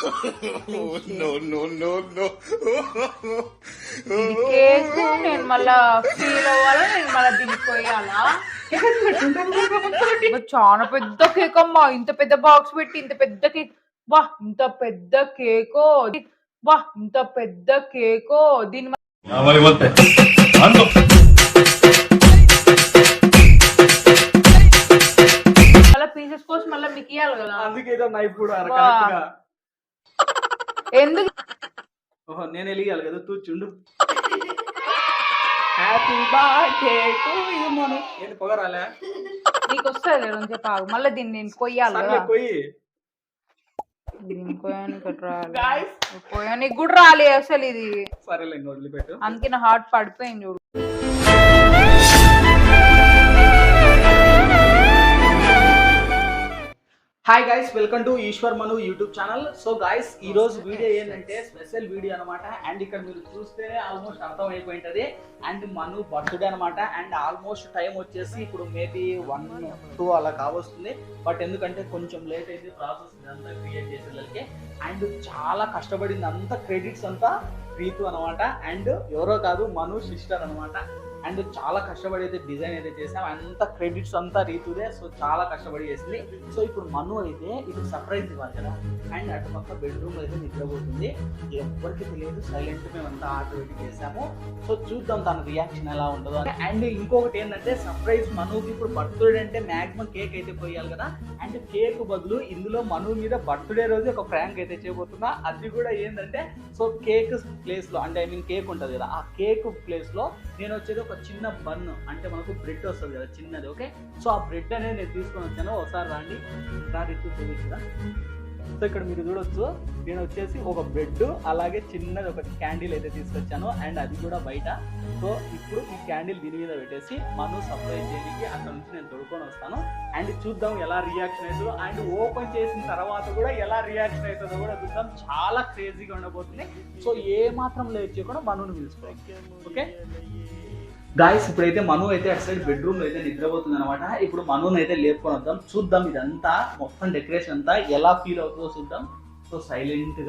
no, no, no, no. Cake నేను మళ్ళా feel అవ్వాలా నేను మళ్ళా దీనికి పోయాలా అబ్బా, చాలా పెద్ద కేక్ అమ్మా. ఇంత పెద్ద బాక్స్ పెట్టి ఇంత పెద్ద కేక్ వా ఇంత పెద్ద కేకో వా ఇంత పెద్ద కేకో దీని మళ్ళీ పీసెస్ కోసం మళ్ళీ మీకు ఇవ్వాలి కదా. అందుకే నైఫ్ కూడా ఎందుకు? ఓహో నేను వెలిగాలి కదా తూచుండు happy birthday to you Manu. ఏంటి పొగరాలే నీకు వస్తుంది కొంచెం ఆగు మళ్ళీ దీన్ని నేను కొయ్యాలి సర్లే కదా పోయి దీన్ని కొయ్యానికి రావాలి Guys. కొయ్యానికి కూడా రాలే అసలు ఇది. సరేలే ఇంకా వదిలిపెట్టు. అందుకే నా హార్ట్ పడిపోయింది చూడు. Hi guys welcome to Eshwar Manu YouTube channel so guys ఈ రోజు వీడియో ఏంటంటే స్పెషల్ వీడియో అనమాట అండ్ ఇక్కడ మీరు చూస్తేనే ఆల్మోస్ట్ అర్థం అయిపోయింటది అండ్ మను బర్త్డే అనమాట అండ్ ఆల్మోస్ట్ టైం వచ్చేసి ఇప్పుడు మేబీ వన్ టూ అలా కావస్తుంది. బట్ ఎందుకంటే కొంచెం లేట్ అయింది ప్రాసెస్ ఇదంతా క్రియేట్ చేసేళ్ళకి అండ్ చాలా కష్టపడింది అంత క్రెడిట్స్ అంతా రీతు అనమాట అండ్ ఎవరో కాదు మను సిస్టర్ అనమాట అండ్ చాలా కష్టపడి అయితే డిజైన్ అయితే చేసాం. అంత క్రెడిట్స్ అంతా రీతుదే సో చాలా కష్టపడి చేసింది. సో ఇప్పుడు మను అయితే ఇప్పుడు సర్ప్రైజ్ ఇవ్వాలి కదా. అండ్ అటు పక్క బెడ్రూమ్ అయితే నిద్రపోతుంది. ఎవరికి తెలియదు సైలెంట్ మేమంతా ఆట పెట్టి చేసాము. సో చూద్దాం తన రియాక్షన్ ఎలా ఉంటుందో అని. అండ్ ఇంకొకటి ఏంటంటే సర్ప్రైజ్ మనుకి ఇప్పుడు బర్త్డే అంటే మాక్సిమం కేక్ అయితే పోయాలి కదా. అండ్ కేక్ బదులు ఇందులో మను మీద బర్త్డే రోజు ఒక ప్రాంక్ అయితే చేయబోతున్నా. అది కూడా ఏంటంటే సో కేక్ ప్లేస్లో అంటే ఐ మీన్ కేక్ ఉంటుంది కదా. ఆ కేక్ ప్లేస్లో నేను వచ్చేది ఒక చిన్న బన్ అంటే మనకు బ్రెడ్ వస్తుంది కదా చిన్నది ఓకే? సో ఆ బ్రెడ్ అనేది నేను తీసుకొని వచ్చాను. ఒకసారి రాండి. చూపించు కదా సో ఇక్కడ మీరు చూడొచ్చు నేను వచ్చేసి ఒక బ్రెడ్ అలాగే చిన్నది ఒక క్యాండిల్ అయితే తీసుకొచ్చాను అండ్ అది కూడా బయట. సో ఇప్పుడు ఈ క్యాండిల్ దీని మీద పెట్టేసి మను సప్లై చేయడానికి అక్కడ నుంచి నేను తొడుకొని వస్తాను. అండ్ చూద్దాం ఎలా రియాక్షన్ అవుతుందో. అండ్ ఓపెన్ చేసిన తర్వాత కూడా ఎలా రియాక్షన్ అవుతుందో కూడా చూద్దాం. చాలా క్రేజీగా ఉండబోతుంది. సో ఏ మాత్రం లేట్ చేయకుండా మనుని పిలుచుకోవాలి. ఓకే? గాయస్ ఇప్పుడైతే మను అయితే అటు సైడ్ బెడ్రూమ్లో అయితే నిద్రపోతుంది అనమాట ఇప్పుడు మనుని అయితే లేపుకొని వద్దాం. చూద్దాం ఇదంతా మొత్తం డెకరేషన్ అంతా ఎలా ఫీల్ అవుతుందో చూద్దాం. సో సైలెంట్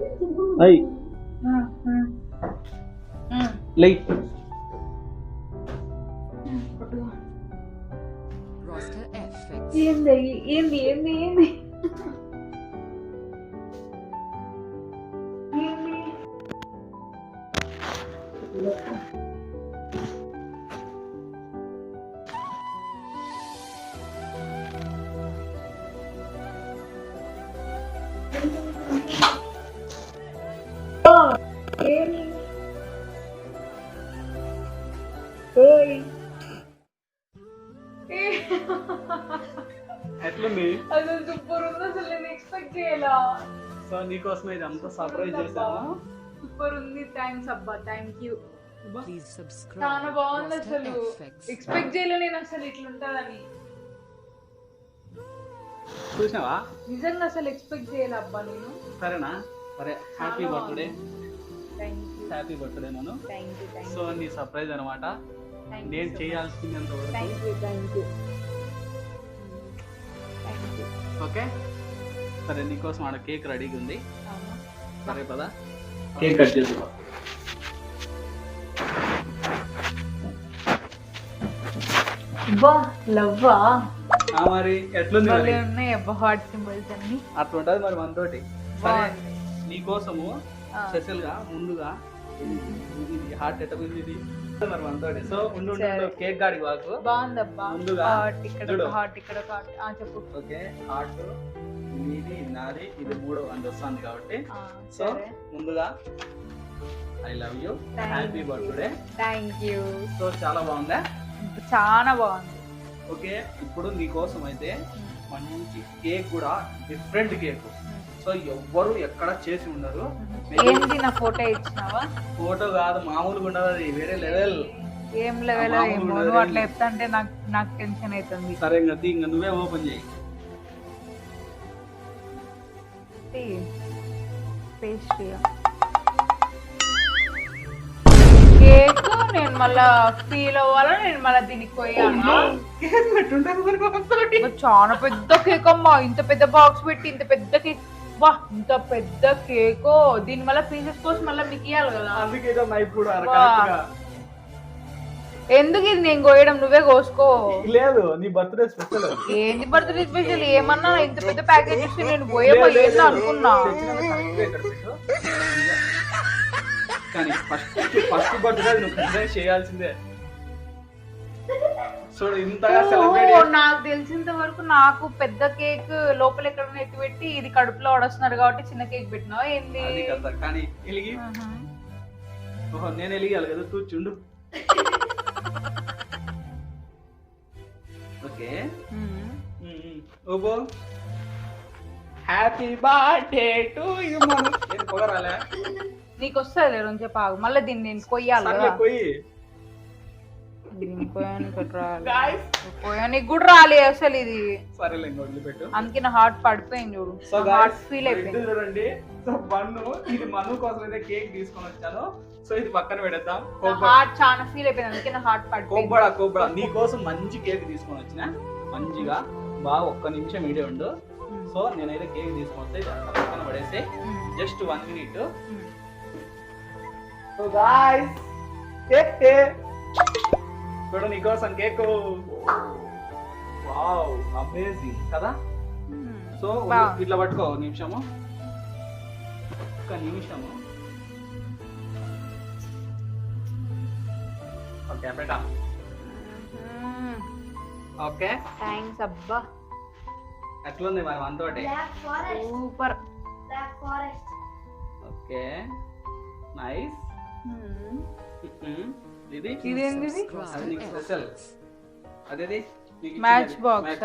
గా రండి. అయ్ లై Roster FX. ఏంది ఏంది ఏంది ఏంది ఏంది? ఏంది? ఉంది అసలు నేను ఎక్స్పెక్ట్ చేయాలా. సో నీకోసం ఇది అంతా సర్ప్రైజ్ చేశాను. సూపర్ ఉంది థ్యాంక్స్ అబ్బా థ్యాంక్ యూ. చాలా బాగుంది అసలు. ఎక్స్పెక్ట్ చేయలే నేను అసలు ఇట్లుంటదని. చూసినావా? నిజంగా అసలు ఎక్స్పెక్ట్ చేయాలి అబ్బా నేను. సరేనా? సరే హ్యాపీ బర్త్డే హ్యాపీ బర్త్డే నన్ను సో నీ సర్ప్రైజ్ అనమాట నేను చేయాల్సిందంత వరకు ఓకే? సరే నీకోసం ఆడ కేక్ రెడీగా ఉంది సరే పదా. కేక్ కట్ చేసుకో అబ్బా లవ్వా? మరి ఎట్లుంది మరి? ఉన్నాయి అబ్బా హార్ట్ సింబల్స్ అన్ని. అట్లా ఉంటుంది మరి మనతోటి. సరే. నీకోసము. స్పెషల్గా ముందుగా ఇది- హార్ట్ ఎట్టబోయింది ఇది? సో ఉండు. కేక్ గాడికి వాకు. బాగుంది అబ్బా ముందుగా హార్ట్ ఇక్కడ చూడు. ఒక హార్ట్ ఇక్కడ ఒక హార్ట్. ఆ చెప్పు. ఓకే హార్ట్ నీది నాది ఇది మూడు అని వస్తుంది కాబట్టి. సో ముందుగా I love you. Happy. Birthday. Thank you so చాలా బాగుందా? చాలా బాగుంది. ఓకే ఇప్పుడు నీకోసం అయితే మంచి కేక్ కూడా డిఫరెంట్ కేక్. సో ఎవ్వరు ఎక్కడ చేసి ఉండరు. ఏంది నా ఫోటో ఇచ్చినావా? ఫోటో కాదు మామూలుగా ఉండదు అది వేరే లెవెల్. ఏం లెవెల్? ఏమో. నువ్వు అట్లా చెప్తా అంటే నాకు నాకు టెన్షన్ అవుతుంది సరే ఇంకా తీ, ఇంకా నువ్వే ఓపెన్ చేయి. పేస్ట్రీ కేక్ నేను మళ్ళా ఫీల్ అవ్వాలా? నేను మళ్ళా దీనికి పోయాను. చాలా పెద్ద కేక్ అమ్మా ఇంత పెద్ద బాక్స్ పెట్టి ఇంత పెద్ద కేక్. వా ఇంత పెద్ద కేక్. దీని మళ్ళీ పీసెస్ కోసం మళ్ళీ మీకు ఇవ్వాలి కదా. అందుకే నైఫ్ కూడా. ఎందుకు ఇది నేను కోయడం? నువ్వే కోసుకో. లేదు నీ బర్త్డే స్పెషల్ ఏంది బర్త్డే స్పెషల్ ఏమన్నా ఇంత పెద్ద ప్యాకేజ్ ఇస్తే నేను పోయే పోయేది అనుకున్నా. కానీ ఫస్ట్ ఫస్ట్ బర్త్డే నువ్వు ఖచ్చితంగా చేయాల్సిందే. చూడు ఇంతగా సెలబ్రేట్ నాకు తెలిసినంత వరకు నాకు పెద్ద కేక్ లోపల ఎక్కడ ఎత్తి పెట్టి ఇది కడుపులో వడస్తున్నారు కాబట్టి చిన్న కేక్ పెట్టినావా? ఏంది? అది కదా కానీ ఎలిగి. ఆహా. ఓహో నేను ఎలిగాలి కదా కూర్చుండు okay. ఓబో. Happy birthday to you Manu ఏం పొగరాలే? నీకు వస్తుంది రెండు చెప్పు ఆగు మళ్ళీ దీన్ని నేను కొయ్యాలి సర్లే కదా పోయి దీన్ని కొయ్యానికి ఎట్లా రావాలి? గాయ్స్ కొయ్యానికి కూడా రాలే అసలు ఇది. అందుకే నా హార్ట్ పడిపోయింది చూడు. సో హార్ట్ ఫీల్ అయిపోయింది. చూడండి. సో బన్ను ఇది మను కోసం అయితే కేక్ తీసుకొని వచ్చాను. సో ఇది పక్కన పెడతాం హార్ట్ చాలా ఫీల్ అయిపోయింది అందుకే నా హార్ట్ పడిపోయింది. కొబ్బడా కొబ్బడా నీ కోసం మంచి కేక్ తీసుకొని వచ్చిన. మంచిగా. బాగా ఒక్క నిమిషం ఇడే ఉండు. సో నేనైతే కేక్ తీసుకొని పక్కన పడేసి. Just one minute. So guys cake చూడు నీకోసం కేక్. వావ్ అమేజింగ్ కదా? ఉమ్. సో. ఇట్లా పట్టుకో ఒక నిమిషము. ఒక్క నిమిషము. ఓకే పెట్టా ఉమ్. ఓకే. థ్యాంక్స్ అబ్బా. ఎట్లుంది మరి మనతోటి. సూపర్. ఓకే. నైస్ ఇది ఇదేంది స్పెషల్ అదేది? మ్యాచ్. బాక్స్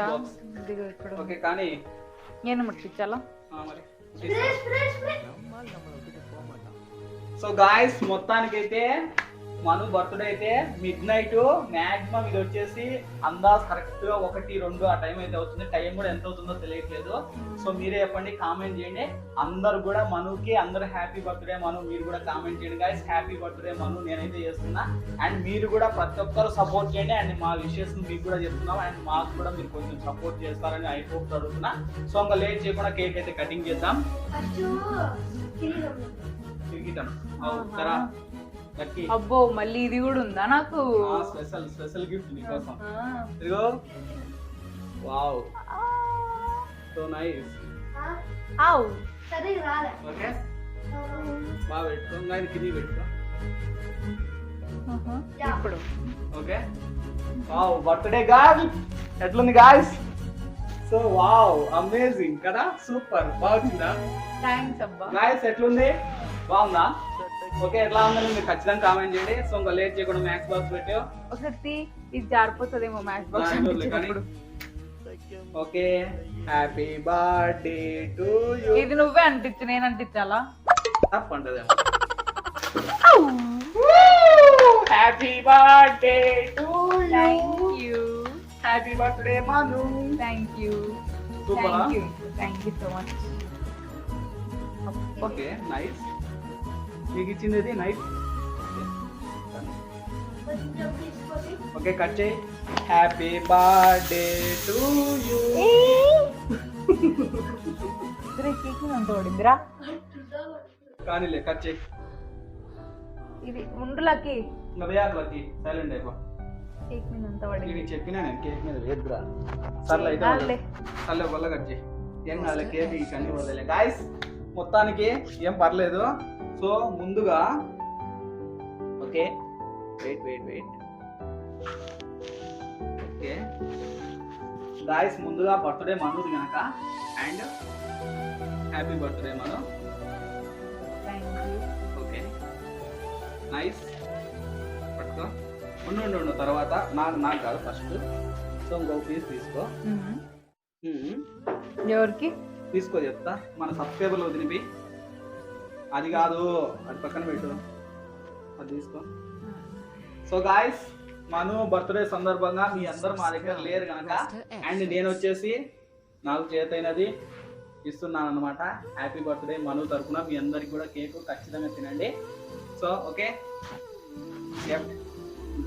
ఓకే కానీ నేను ముట్టించాలా. సో గాయస్ మొత్తానికైతే మను బర్త్డే అయితే మిడ్ నైట్ మాక్సిమం ఇది వచ్చేసి అందాజ్ కరెక్ట్గా ఒకటి రెండు ఆ టైం అయితే అవుతుంది. టైం కూడా ఎంత అవుతుందో తెలియట్లేదు. సో మీరే చెప్పండి కామెంట్ చేయండి. అందరు కూడా మనుకి అందరు హ్యాపీ బర్త్డే మను మీరు కూడా కామెంట్ చేయండి గాయస్ హ్యాపీ బర్త్డే మను నేనైతే చేస్తున్నా. అండ్ మీరు కూడా ప్రతి ఒక్కరు సపోర్ట్ చేయండి. అండ్ మా విషయస్ మీకు కూడా చెప్తున్నాం. అండ్ మాకు కూడా మీరు కొంచెం సపోర్ట్ చేస్తారని ఐ హోప్ అడుగుతున్నా. సో ఇంకా లేట్ చేయకుండా కేక్ అయితే కటింగ్ చేద్దాం. కిరీటం. సరా అబ్బో మళ్ళీ ఇది కూడా ఉందా నాకు? స్పెషల్ స్పెషల్ గిఫ్ట్ నీకోసం. ఇదిగో. వావ్. So nice. ఆవ్. సరిగ్గా రాలే. ఓకే. బాగా పెట్టుకో ఇది కింద పెట్టుకో. ఇప్పుడు. ఓకే. వావ్ బర్త్డే గాల్ ఎట్లుంది గాయ్స్? సో వావ్ అమేజింగ్ కదా? సూపర్. బాగుందా థ్యాంక్స్ అబ్బా. గాయస్ ఎట్లుంది? బాగుందా? ఓకే ఎట్లా ఉందని మీరు ఖచ్చితంగా కామెంట్ చేయండి. సో ఇంకా లేట్ చేయకుండా మ్యాక్స్ బాక్స్ పెట్టావు ఒకసారి తీ, ఇది జారిపోతుందేమో మ్యాచ్ బాక్స్ దాంట్లో కానీ. Okay happy birthday to you. ఇది నువ్వే అంటించు నేను అంటించాలా తప్పంటదేమో happy birthday to thank you happy birthday Manu. Thank you Super, thank you thank you so much okay nice. మీకు ఇచ్చింది తీసుకొని ఓకే కట్ చేయి హ్యాపీ బర్త్డే టు యూ పడిందిరా? కానీలే కట్ చేయి. ఇది ఉండులకి. ఇంకా వేయాలకి సైలెంట్ అయిపో. కేక్ మీద అంత పడింది. ఇది చెప్పినా నేను కేక్ మీద వేద్దురా సర్లే అయితే. సర్లే వల్ల కట్ చేయి. ఏం కాలే కేక్ ఇక అన్ని వదిలే. గాయస్ మొత్తానికి ఏం పర్లేదు. సో ముందుగా okay. Wait wait wait okay. Guys ముందుగా బర్త్డే మనది కనుక and happy birthday Manu. Okay. Nice పట్టుకో. ఉండు ఉండు ఉండు. తర్వాత నాకు నాకు కాదు ఫస్ట్ సో ఇంకో పీస్ తీసుకో. ఎవరికి? తీసుకో చెప్తా. మన సబ్స్క్రైబర్లు వదిలిపి. అది కాదు. అది పక్కన పెట్టు. అది తీసుకో. సో గాయస్ మను బర్త్డే సందర్భంగా మీ అందరు మా దగ్గర లేరు కనుక అండ్ నేను వచ్చేసి నాకు చేతైనది ఇస్తున్నాను అనమాట హ్యాపీ బర్త్డే మను తరఫున మీ అందరికి కూడా కేక్ ఖచ్చితంగా తినండి. సో ఓకే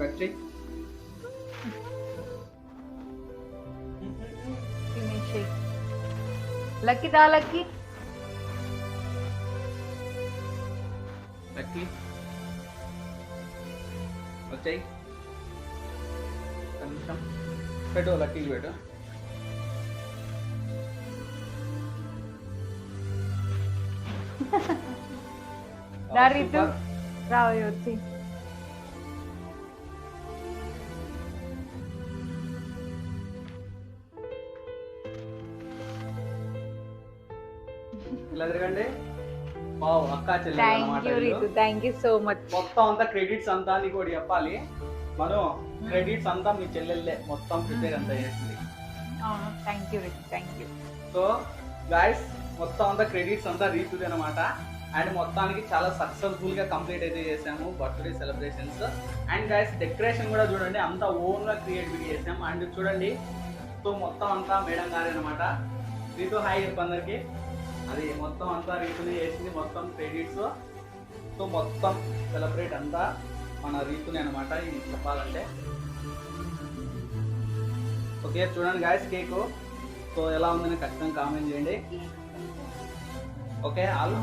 గట్టి లక్కీ దా లక్కీ లక్కీ వచ్చాయి ఒక్క నిమిషం పెట్టు లక్కీకి పెట్టు దా రీతు రావయ్య అక్క థ్యాంక్ యూ వీళ్ళు. Ritu thank you so much మొత్తం అంతా క్రెడిట్స్ అంతా నీకు ఒకటి చెప్పాలి. మనం క్రెడిట్స్ అంతా మీ చెల్లెళ్ళే. మొత్తం ప్రిపేర్ అంతా చేసింది. Thank you Ritu thank you so guys మొత్తం అంతా క్రెడిట్స్ అంతా రీతుది అనమాట అండ్ మొత్తానికి చాలా సక్సెస్ఫుల్గా కంప్లీట్ అయితే చేసాము. Birthday celebrations and guys decoration కూడా చూడండి. అంతా ఓన్గా క్రియేటివిటీ చేసాం. అండ్ చూడండి సో మొత్తం అంతా మేడం గారే అనమాట రీతు హాయ్ చెప్పు అందరికి. అది మొత్తం అంతా రీతులు చేసింది మొత్తం క్రెడిట్స్ సో మొత్తం సెలబ్రేట్ అంతా మన రీతుని అనమాట ఇది చెప్పాలంటే. ఓకే చూడండి గాయస్ కేక్ సో ఎలా ఉందని ఖచ్చితంగా కామెంట్ చేయండి. Okay all